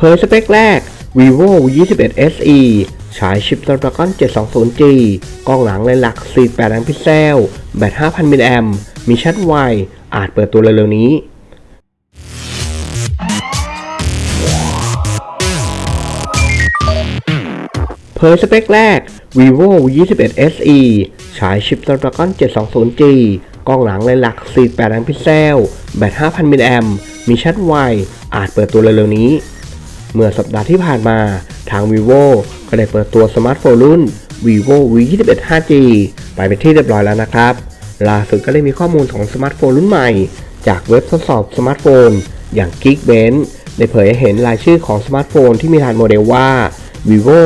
เผยสเปคแรก vivo v 2 1 SE ฉายชิป Snapdragon 720G กล้องหลังเลนหลัก 48 ล้านพิกเซล แบต 5,000 มิลลิแอมมีชัดไว อาจเปิดตัวเร็วๆนี้เผยสเปคแรก vivo v 2 1 SE ฉายชิป Snapdragon 720G กล้องหลังเลนหลัก 48 ล้านพิกเซล แบต 5,000 มิลลิแอมมีชัดไว อาจเปิดตัวเร็วๆนี้ เมื่อสัปดาห์ที่ผ่านมาทาง vivo ก็ได้เปิดตัวสมาร์ทโฟนรุ่น vivo v 2 1 5G ไปเป็นที่เรียบร้อยแล้วนะครับ ล่าสุดก็ได้มีข้อมูลของสมาร์ทโฟนรุ่นใหม่ จากเว็บทดสอบสมาร์ทโฟน อย่าง Geekbench ได้เผยให้เห็นรายชื่อของสมาร์ทโฟนที่มีฐานโมเดลว่า vivo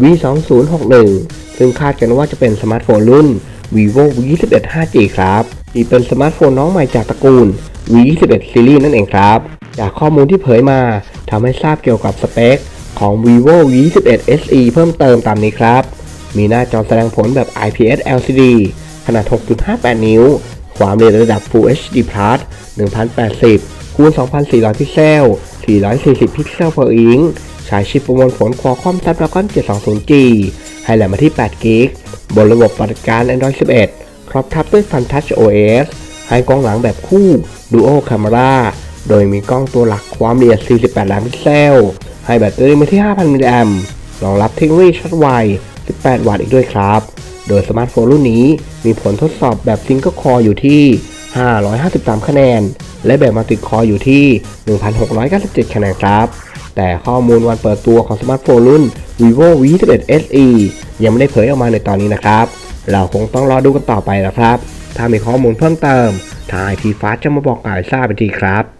v 2 0 6 1ซึ่งคาดกันว่าจะเป็นสมาร์ทโฟนรุ่น vivo v 2 1 5G ครับที่เป็นสมาร์ทโฟนน้องใหม่จากตระกูล v 2 1 series นั่นเองครับ จากข้อมูลที่เผยมา ทำให้ทราบเกี่ยวกับสเปคของ vivo v 2 1 SE เพิ่มเติมตามนี้ครับ มีหน้าจอแสดงผลแบบ IPS LCD ขนาด 6.58 นิ้ว ความเร็วระดับ Full HD Plus 1080 คูณ 2400 พิกเซล 440 พิกเซล per inch ใช้ชิปประมวลผล Qualcomm Snapdragon 720G ให้แหลมมาที่8 g b บนระบบปฏิบัติการ Android 11 ครอบทับด้วย Fun Touch OS ให้กล้องหลังแบบคู่ Dual Camera โดยมีกล้องตัวหลักความละเอียด 48 ล้านพิกเซล ให้แบตเตอรี่มาที่ 5,000 มิลลิแอมรองรับเทคโนโลยีชาร์จไว 18 วัตต์อีกด้วยครับ โดยสมาร์ทโฟนรุ่นนี้มีผลทดสอบแบบซิงเกิลคอร์อยู่ที่ 553 คะแนน และแบบมัลติคอร์อยู่ที่ 1,697 คะแนนครับ แต่ข้อมูลวันเปิดตัวของสมาร์ทโฟนรุ่น vivo v 2 1 SE ยังไม่ได้เผยออกมาในตอนนี้นะครับ เราคงต้องรอดูกันต่อไปนะครับ ถ้ามีข้อมูลเพิ่มเติมทางไอทีฟ้าจะมาบอกกล่าวทราบเป็นทีครับ